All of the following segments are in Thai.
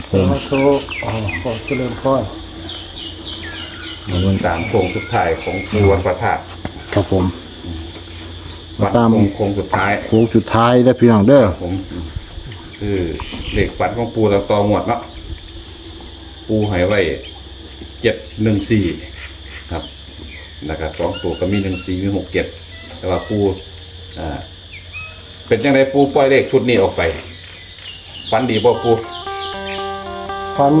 ครับผสามธุอ๋อขอเจริญพรตามโค้งสุดท้ายของปูวัดประธาตครับผมวัดตามโค้งโค้งสุดท้ายโค้งสุดท้ายได้อพี่น้องเด้อผม คือเหล็กฝันของปูตะตองหวดเนาะปูใหายไว้เจ็ดหนึ่งสี่ครับนะครับสองตัวก็มีหนึ่งสี่มีหกเจ็ดแต่ว่าปูอ่าเป็นยังไงปูปล่อยเลขชุดนี้ออกไปฝันดีบ่ปู ฝัน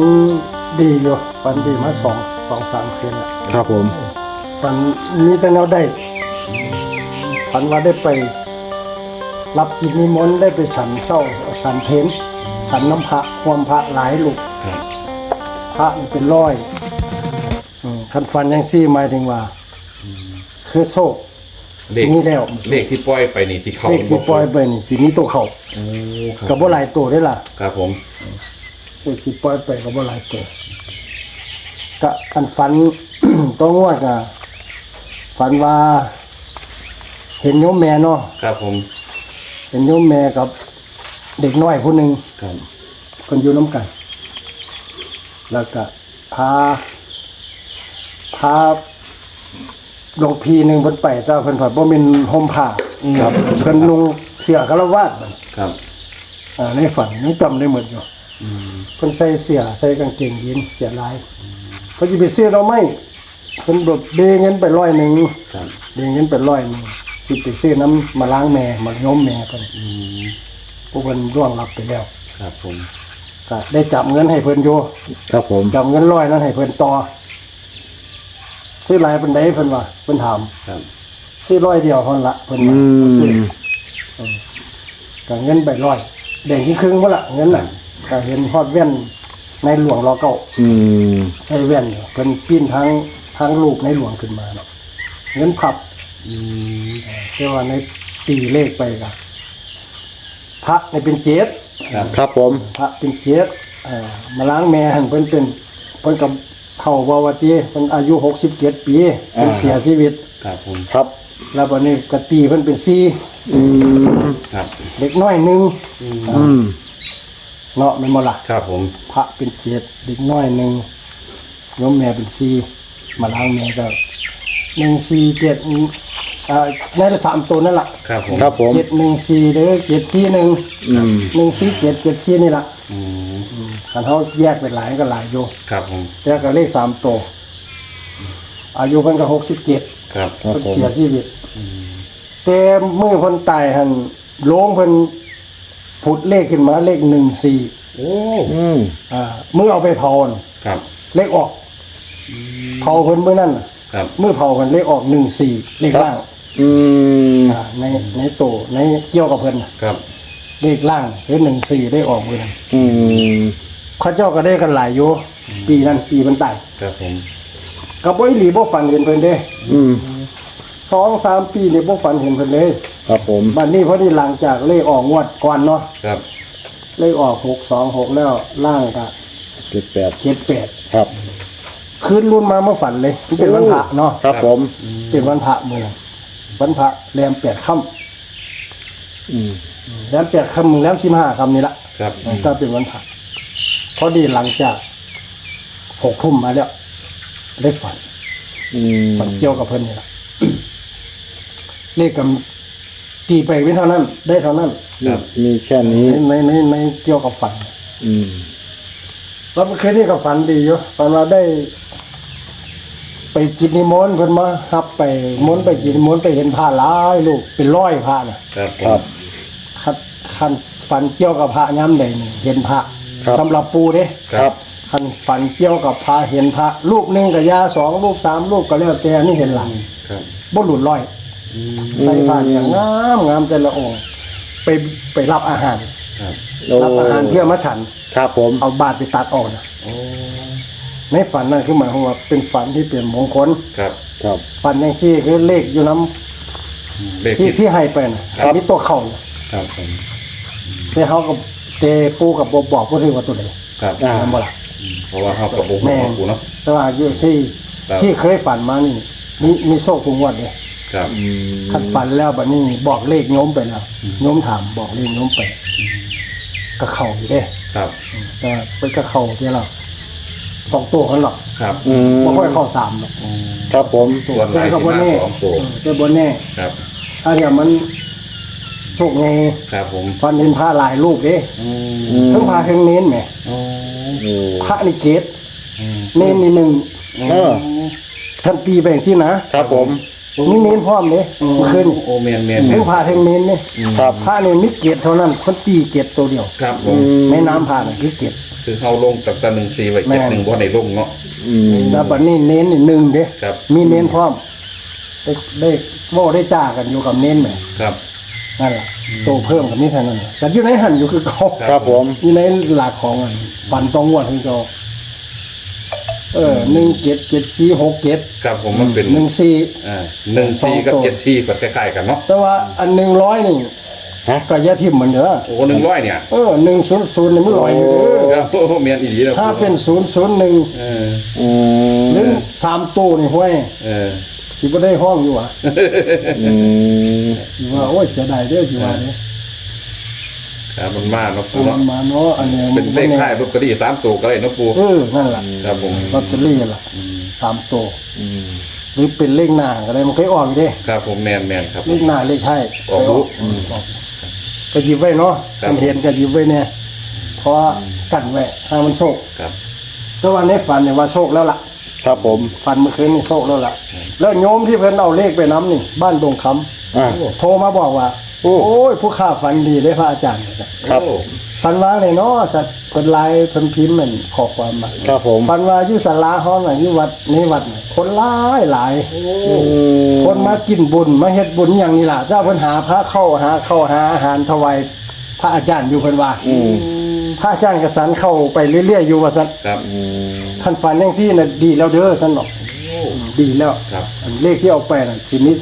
ดีอยู่ฝันดีมาสองสองสามคืนแล้วครับผม ฝันมีแต่แนวได้ฝันว่าได้ไป รับกิจนิมนต์ได้ไปฉันเศร้าฉันเพนฉันน้ำพระความพระหลายลูกครับพระนี่เป็นร้อยอืมคันฟันยังซี่หมายถึงว่า คือโซ่เลขนี่แล้วเลขที่ปล่อยไปนี่ที่เขาเลขที่ปล่อยไปนี่สิมีตัวเขาโอ้คกัรับบบ่หลายตัวได้ล่ะ ครับผม เลขที่ปล่อยไปกับบ่หลายตัวกะอันฝัน ต้องงวดกะฝันว่า เห็นโยมแม่เนาะครับผม เห็นโยมแม่กับ เด็กน้อยผู้หนึ่งครับคนอยู่น้ำกัน แล้วก็พาพาหลวงพีหนึ่งเพิ่นไปแต่เพิ่นผัดบ่แม่นห่มผ้าครับ เพิ่นนุ่งเสื้อคารวาสบัดครับ อ่าในฝันนี่จำได้หมดอยู่ เพิ่นใส่เสื้อใส่กางเกงยีนเสื้อลายเพิ่นสิไปซื้อเราไหม่เพิ่นแบบเดเงินไปร้อยหนึงครับเดเงินไปร้อยหนึงสิไปซื้อน้ำมาล้างแม่มาโยมแม่เพิ่นอืมพวกเพิ่นร่วงรับไปแล้วครับผมก็ได้จับเงินให้เพิ่นอยู่ครับผมจับเงินร้อยนั้นให้เพิ่นต่อซื้อหลายเป็นไดเพิ่นว่าเพิ่นถามครับซื้อร้อยเดียวเท่านั้นละเพิ่นอืว่าซื้อมก็เงินไปร้อยแบ่งที่ครึ่งว่าละเงินน่ะ ก็เห็นฮอดแว่นในหลวงรอเก้าอืมใส่แว่นอยู่เพิ่นปิ้นทั้งทั้งรูปในหลวงขึ้นมาเนาะเงินพับอืมเรียกว่าในตีเลขไปก็พระในเป็นเจ็ดครับครับผมพระเป็นเจ็ดเอ่อมาล้างแม่หันเพิ่นเป็นเพิ่นกับเฒ่าบ่ว่าติเพิ่นอายุ67ปีเพิ่นเสียชีวิต ครับผมครับแล้วบัดนี้ก็ตีเพิ่นเป็นสี่อืมครับเด็กน้อยหนึงอืม เนาะแม่นบ่ล่ะครับผม พระเป็นเจ็ดเด็กน้อยหนึงโยมแม่เป็นสี่มาล้างแม่ก็หนึ่งสี่เจ็ดอ่าในสามตัวนั่นล่ะครับผมครับผมเจ็ดหนึ่งสี่หรือเจ็ดสี่หนึ่งอืมหนึ่งสี่เจ็ดเจ็ดสี่นี่ล่ะอืมคันเขาแยกเป็นหลายก็หลายอยู่ครับผมแต่ก็เลขสามตัวอายุเพิ่นก็หกสิบเจ็ดครับครับเพิ่นผมเสียชีวิตแต่มือเพิ่นตายหันโลงเพิ่น ผุดเลขขึ้นมาเลขหนึ่งสี่โอ้อืมอ่ามือเอาไปเผาน่ะครับเลขออก เผาเพิ่นมื้อนั้นน่ะครับมือเผาเพิ่นเลขออกหนึ่งสี่เลขล่างอืมอ่าในในโตในเกี่ยวกับเพิ่นน่ะครับเลขล่างคือหนึ่งสี่ได้ออกมื้อนั้นอืมเขาเจ้าก็ได้กันหลายอยู่ปีนั้นปีเพิ่นตายครับผมก็บ่อีหลีบ่ฝันเห็นเพิ่นเด้ อืมสองสามปีนี่บ่ฝันเห็นเพิ่นเลย ครับผม บัดนี้พอดีหลังจากเลขออกงวดก่อนเนาะครับเลขออกหกสองหกแล้วล่างก็เจ็ดแปดเจ็ดแปดครับ คืนรุ่นมาเมื่อฝันเลยมันเป็นวันพระเนาะครับผม เป็นวันพระมื้อนั้นวันพระแรมแปดค่อืมำแรมแปดค่ำแรมสิบห้าค่ำนี่ละครับก็เป็นวันพระพอดีหลังจากหกทุ่มมาแล้วได้ฝันอืมฝันเกี่ยวกับเพิ่นนี่ละเลขกับ ตีไปไม่เท่านั้น ได้เท่านั้นครับมีแค่นี้ ในในในในเกี่ยวกับฝันอืมเราเคยนี่ก็ฝันดีอยู่ฝันเราได้ ไปกินนิมนต์เพิ่นมาครับ ไปมนต์ไปกินนิมนต์ไปเห็นพระหลายลูกเป็นร้อยพระน่ะครับผครัมบคันคันฝันเกี่ยวกับพระย้ำใดนี่เห็นพระครับ สำหรับปูเด้ครับ คันฝันเกี่ยวกับพระเห็นพระลูกหนึ่งกับยาสองลูกสามลูกก็แล้วแต่อันนี่เห็นหลังครับ บ่หลุดร้อย ใส่ผ้าเนี่ยงามงามแต่ละองค์ไปไปรับอาหารครับโอ้รับอาหารเพื่อมาฉันครับผมเอาบาตรไปตัดออกนะโอ้ในฝันนั่นคือหมายความว่าเป็นฝันที่เป็นมงคลครับ ครับฝันอย่างซี่คือเลขอยู่น้เลขำที่ที่ที่ให้ไปน่ะครับมีตัวเข่าน่ะครับผมแต่เขาก็เตปูกับบอกบอกว่าถือว่าตัวไหนครับอ่านั่นบ่ล่ะเพราะว่าเขากับโอ้โหแม่ของกูเนาะแต่ว่าอยู่ที่ครับที่เคยฝันมานี่มีมีโชคทุกงวดเลย ครับอืมคันฝันแล้วบัดนี้บอกเลขโยมไปแล้วโยมถามบอกเลขโยมไปกระเข่าอยู่เด้ครับ แต่ว่าเป็นกระเข่าที่เราสองตัวกันหรอกครับอืมไม่ค่อยเข้าสามหรอกครับผม ส่วนไหนแต่ก็ที่บ่มาแน่สองตัวเออแต่บนแน่ครับถ้าเนี่ยมันโชคไงครับผมฟันเห็นพระหลายรูปเด้อืมอืมทั้งพระทั้งเน้นแหมโอ้โอ้พระนี่เกตอืมเน้นนี่หนึ่งเออ ท่านปีแบ่งสินะครับผม นี่เน้นพร้อมเด้เมื่อคืนโอ้แมนแมนแมทั้นงพระทั้งเน้นนี่ครับพระนี่มีเกตเท่านั้นคนตีเกตตัวเดียวครับผมมแม่น้ำพาน่ะคือเกตคือเข้าลงตักตะหนึ่งสี่ไว้แม่ เจ็ดหนึ่งบ่ในลงเนาะ อืมแล้วบัดนี้เน้นนี่หนึ่งเด้ครับ มีเน้นพร้อมได้ได้โว้ได้จ้ากันอยู่กับเน้นแหมครับ นั่นแหละโตเพิ่มกับนี่เท่านั้นแหละแต่อยู่ในหันอยู่คือเขาครับผม อยู่ในหลักของมันฟันต้องวดคือเขา เออหนึ่งเจ็ดเจ็ดสี่หกเจ็ดครับผมมันเป็นหนึ่งสี่อ่าหนึ่งสี่กับเจ็ดสี่ก็คล้ายๆกันเนาะแต่ว่าอันหนึ่งร้อยนี่ฮะ ก็อยาทิมเหมือนเด้อโอ้หนึ่งร้อยเนี่ยเออหนึ่งศูนย์ศูนย์นี่มันลอยอยู่เด้อครับโอ้เมียนอีหลีนะถ้าเป็นศูนย์ศูนย์หนึ่งเอออืมหรือสามตู้นี่ห้วยเออสิบ่ได้ห้องอยู่อะอืมสิว่าโอ้ยเสียดายเด้อสิว่าเนี่ย ครับมันมากเนาะปูมัเนาะนมาเนาะอันนี้เป็นเลขท้ายลอตเตอรี่สามตัวก็ได้เนาะปูเออนั่นแหละครับผมลอตเตอรี่ล่ะสามตัวอืมหรือเป็นเลขหน้าก็ได้มันเคยออกอยู่เด้ครับผมแมนแมนครับผเลม ขหน้าเลขท้ายออกรู้อืมออกก็หยิบไว้เนาะครับมันเห็นก็หยิบไว้เนี่ยเพราะว่ากันไว้ถ้ามันโชคครับแต่ว่าในฝันเนี่ยว่าโชคแล้วล่ะ ครับผม ฝันเมื่อคืนนี่โชคแล้วล่ะ แล้วโยมที่เพิ่นเอาเลขไปน้ำนี่ บ้านดงคำอ่าโทรมาบอกว่า โอ้โอ้ยผู้ข้าฝันดีได้พระอาจารย์ครับโอ้ฝันว่าเลยเนาะจะคนไลน์เพิ่นพิมพ์เหมือนขอความมาครับผมฝันว่าอยู่ศาลาห้องน่ะอยู่วัดในวัดน่ะคนหลายหลายอืมคนมากินบุญมาเฮ็ดบุญอย่างนี้ล่ะเจ้าเพิ่นหาพระเข้าหาเข้าหาอาหารถวายพระอาจารย์อยู่เพิ่นว่าอืมพระอาจารย์กสันเข้าไปเรื่อยๆอยู่ว่าซั่นครับอืมท่านฝันอย่างที่น่ะดีแล้วเด้อซั่นบอกดีแล้วครับอันเลขที่เอาไปน่ะทีนี้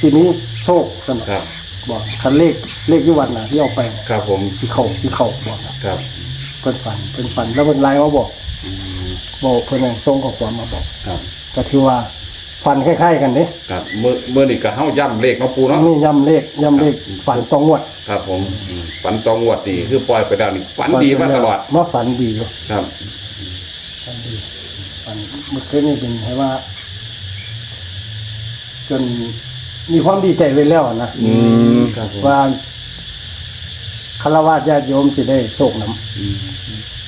ทีนี้โชคซั่นบอกครับ บอกคันเลขเลขที่วัดน่ะที่เอาไปน่ะครับผมสิเข้าสิเข้าบอกน่ะครับเพิ่นฝันเพิ่นฝันแล้วเพิ่นไลน์มาบอกบอกเพิ่นให้ส่งข้อความมาบอกครับก็ถือว่าฝันคล้ายๆกันเด้ครับเมื่อเมื่อนี่ก็เฮาย่ำเลขเนาะปูเนาะนี่ย้ำเลขย้ำเลขฝันตรงงวดครับผมอืมฝันตองวดนี่คือปล่อยไปแล้วนี่ฝันดีมาตลอดมาฝันดีอยู่ ครับฝันดีฝันเมื่อคืนนี่เป็นให้ว่า จน มีความดีใจไว้แล้วนะอืมครับผมว่าคารวะญาติโยมสิได้โชคน้อืม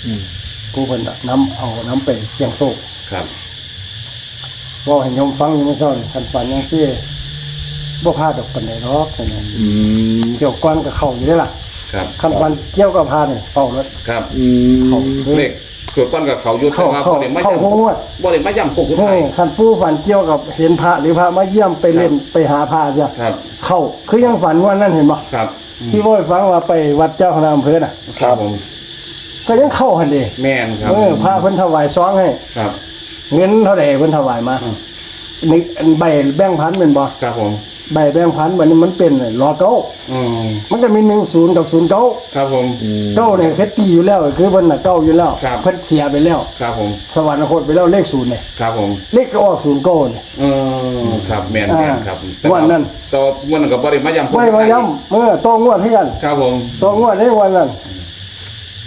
อืมำผู้เพิ่นน่ะน้ำเอาน้ำไปเสี่ยงโชคครับว่าให้โยมฟังอยู่เมื่อเช้านี่คันฝันยังซี่บ่พลาดดอกปานใดหรอกนั่นน่ะอืมเกี่ยวก้อนกับเข้าอยู่ได้อล่ะครับคันฝันเกี่ยวกับพานี่เฝ้ารถครับอืมเข้าเลข ส่วนก้อนกับเขาอยู่แต่เข้าว่าเข้าบ่ได้มาเข้าย่ำห้องวดบ่ได้มาย่ำโคกสุดเฮ้ท้ายยคันผู้ฝันเกี่ยวกับเห็นพระหรือพระมาเยี่ยมไปเล่นไปหาพระจ้ะครับ เข้าคือยังฝันว่านั่นเห็นบ่ครับที่ว่าให้ฟังว่าไปวัดเจ้าคณะอำเภอน่ะ ครับผมก็ยังเข้าหันเด้แม่นครับเออพระเพิ่นถวายซองให้ ครับ เงินเท่าใดเพิ่นถวายมาอืม นี่อันใบแบงค์พันเป็นบ่ครับผม ใบแบงค์พันบัดนี้มันเป็นรอเก้าอืมมันก็มี10กับ09ครับผมอืมเก้าเนี่ยเคยตีอยู่แล้ว คือเพิ่นน่ะเก้าอยู่แล้วครับ เพิ่นเสียไปแล้ว ครับผม สวรรคตไปแล้วเลขศูนย์เนี่ยครับผมเลขก็ออกศูนย์เก้าเนี่ย เออครับแม่นแม่นครับวันนั้นต่อวันนั้นก็บ่ได้มาย่ำโคกไม่สุดมาท้ายย้ำเมื่อโตงวดให้กันครับผมโตงวดให้วันนั้น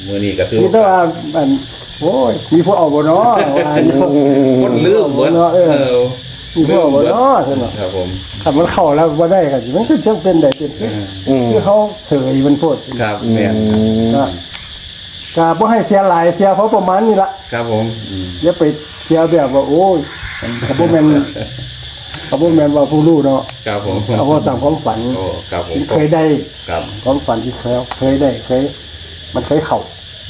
มื้อนี้ก็ถือมีแต่ว่าอันโอ้ยมีผู้เอาบ่เนาะว่าอยู่ คนลืมเบิดเออเออมี ผู้เอาบ่เนาะซั่นน่ะครับผมถ้ามันเข้าแล้วบ่ได้ก็สิมันก็จังเป็นได้เป็นเอออืมคือเขาเสยมันโพดครับอืแม่นมก็ก็บ่ให้เสียหลายเสียเพราะประมาณนี้ล่ะครับผมอืมอย่าไปเสียแบบว่าโอ้ยก็บ่แม่นก็บ่แม่นว่าผู้รู้เนาะครับผมเอาว่าตามความฝันโอ้ครับผมที่เคยได้ครับความฝันที่เคยเคยได้เคย มันเคยเข้า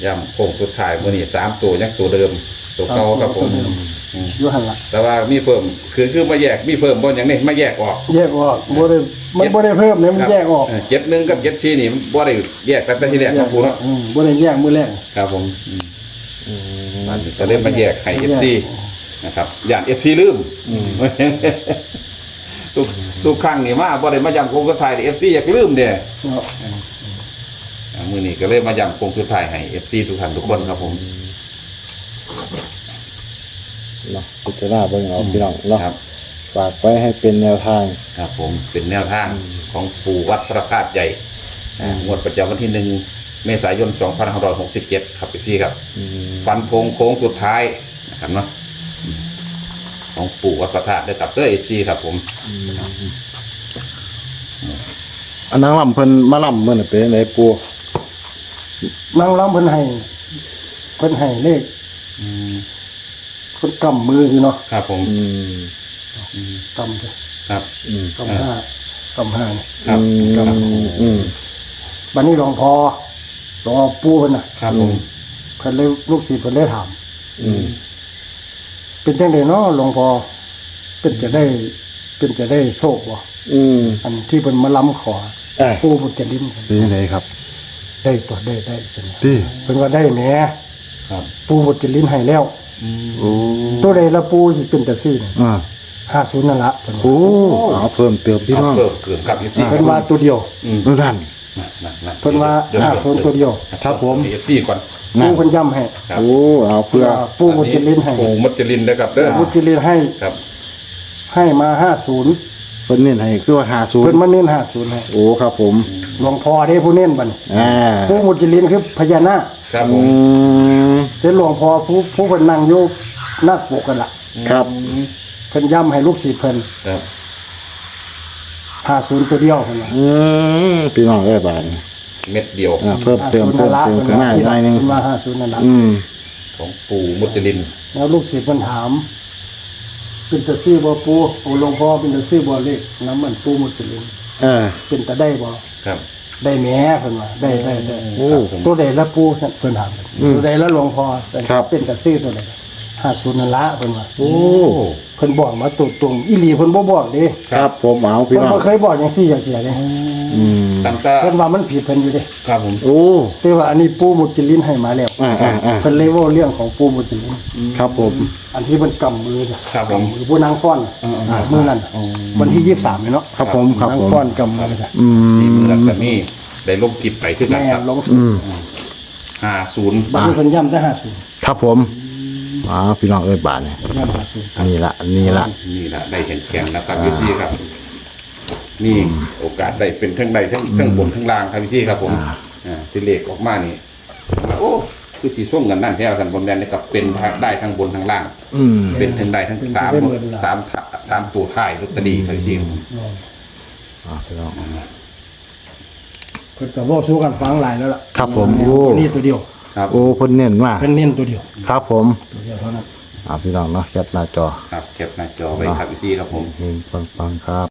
ย่ำโค้งสุดท้ายมื้อนี้สามตัวยังตัวเดิม ตัวเก่าครับผมตัวเดิม อืมอยู่หั่นล่ะแต่ว่ามีเพิ่มคือคือมาแยกมีเพิ่มบ่อย่างนี้มาแยกออกแยกออกบ่ได้มันบ่ได้เพิ่มเนี่ยมันแยกออกเเจ็ดหนึ่งกับเจ็ดชีนี่มันบ่ได้แยกตั้งแต่ที่แรกครับครูเนาะอืมบ่ได้แยกมือแรกครับผมอืมอืมมันก็เลยมาแยกให้แยเอกฟซีนะครับอย่าง FC ลืมอืมทุกทุกครั้งนี่มาบ่ได้มาย้ำโคงสุดท้ายเอฟซีอยากลืมเด้เนาะอ่ามื้อนี้ก็เลยมาย้ำโคงสุดท้ายให้ FC ทุกท่านทุกคนครับผม เนาะพิจารณาเบิ่งเอาพี่น้องเนาะครับ ฝากไว้ให้เป็นแนวทาง ครับผมเป็นแนวทางของปู่วัดพระธาตุใหญ่อ่างวดประจำวันที่หนึ่งเมษายน 2567 ครับพี่ครับฟันธงโค้งสุดท้ายนะครับเนาะของปู่วัดประธาตุได้ตับเตอร์เอจีครับผมอันนางลำเพิ่นมาลำเมื่อน่ะเป็นจังไดปูนั่งร้องเพิ่นให้เพิ่นให้เลข เพิ่นกำมืออยู่เนาะครับผมอืมกำเลยครับอืมกำห้ากำห้านี่ครับอืมอืมบัดนี้หลวงพ่อหลวงพ่อปู่เพิ่นน่ะครับผมเพิ่นเลยลูกศิษย์เพิ่นเลยถามอืมเป็นจังไดเนาะหลวงพ่อเป็นจะได้เป็นจะได้โชคบ่อืมอันที่เพิ่นมาล้ำขอเอ้ยปู่บุญจรินเป็นจังไดครับ ได้ตัวได้ได้เพิ่นว่าพี่เพิ่นว่าได้แหมครับ ปู่บุญจรินให้แล้ว โอ้ตัวใดละปู่สิเป็นแต่ซื้อนี่อ่า50นั่นละเพิ่นว่าโอ้เอาเพิ่มเติมพี่เอาน้องเพิ่มเกินครับเอจีเพิ่นว่าตัวเดียวนู่นนั่น เพิ่นว่า50ตัวเดียวครับผมเอจีก่อน นั่ปู่นเพิ่นย้ำให้ครับ โอ้เอาเพื่อว่าปู่บุญจรินให้ปู่มุจลินนะครับเด้อบุญจรินให้ครับให้มา50เพิ่นเน้นให้คือว่า50เพิ่นมาเน้น50ให้โอ้ครับผมหลวงพ่อได้ผู้เน้นบัดนี้อ่า ปู่บุญจรินคือพญานาคครับผอืมม เป็นหลวงพ่อผู้ผู้เพิ่นนั่งอยู่นักปกกันล่ะครับเพิ่นย้ำให้ลูกศิษย์เพิ่นครับ50ตัวเดียวเพิ่นว่าอืมพี่น้องเอ้ยบาดนี้เม็ดเดียวอ่าเพิ่มเติม50เพิ่มเติมขึ้นมาอีกหน่อยหนึงเพิ่นว่า50นั่นล่ะอืมของปู่มุจลินแล้วลูกศิษย์เพิ่นถาม เป็นตะซี่บ่ปู่โอ้หลวงพ่อเป็นตะซี่บ่เลขน้ำมันปู่มุจลินเออเป็นตะได้บ่ครับ ได้แหมเพิ่นว่าได้ได้ได้โอ้ตัวใดละปู่เพิ่นถามอืมตัวใดละหลวงพ่อครับ เป็นตะซี่ตัวใด50นั่นละเพิ่นว่าโอ้เพิ่นบอกมาตรงๆอีหลีเพิ่นบ่บอกเด้ครับผมเอาพี่เพิ่นน้องบ่เคยบอกจังซี่จังซี่เด้อืม ตั้งแต่เพิ่นว่ามันผิดเพิ่นอยู่เด้ครับผม โอ้ แต่ว่าอันนี้ปู่มุจลินให้มาแล้วอ่าอ่าอ่า เพิ่นเลยเว้าเรื่องของปู่มุจลิน ครับผม อันที่เพิ่นกำมือน่ะครับผมมือผู้นางฟ้อนน่ะอ่ามือนั่นน่ะวันที่23นี่เนาะครับผมครับนางผม ฟ้อนกำมือน่ะอืที่มมือลักษณะนี้ได้ลบกิบไปขึ้นแม่นะครับลงอืม ห้าศูนย์บัดนี้เพิ่นย้ำได้50ครับผมอ๋อพี่น้องเอ้ยบาทเนี่ยย้ำ50นี่ละนี่ละนี่แหละได้เห็นแกนนะครับพี่ที่ครับ นี่โอกาสได้เป็นทั้งใดทั้งทั้งบนทั้งล่างครับพี่ที่ครับผมอ่าที่เลขออกมานี่มาโอ้คือสีส้มกันนั่นแท้ท่านบนแดนนี่กับเป็นทางได้ทั้งบนทั้งล่างอืมเป็นทั้งใดทั้งสามสามสามตัวท้ายลอตเตอรี่ครับพี่ที่อ่าพี่น้องเพิ่นก็เว้าสู่กันฟังหลายแล้วล่ะครับผมโอ้นี่ตัวเดียวครับโอ้เพิ่นเน้นมากเพิ่นเน้นตัวเดียว ครับผมตัวเดียวเท่านั้นอ่าพี่น้องเนาะแคปหน้าจอครับแคปหน้าจอไว้ครับพี่ที่ครับผมเฮงฟังๆครับ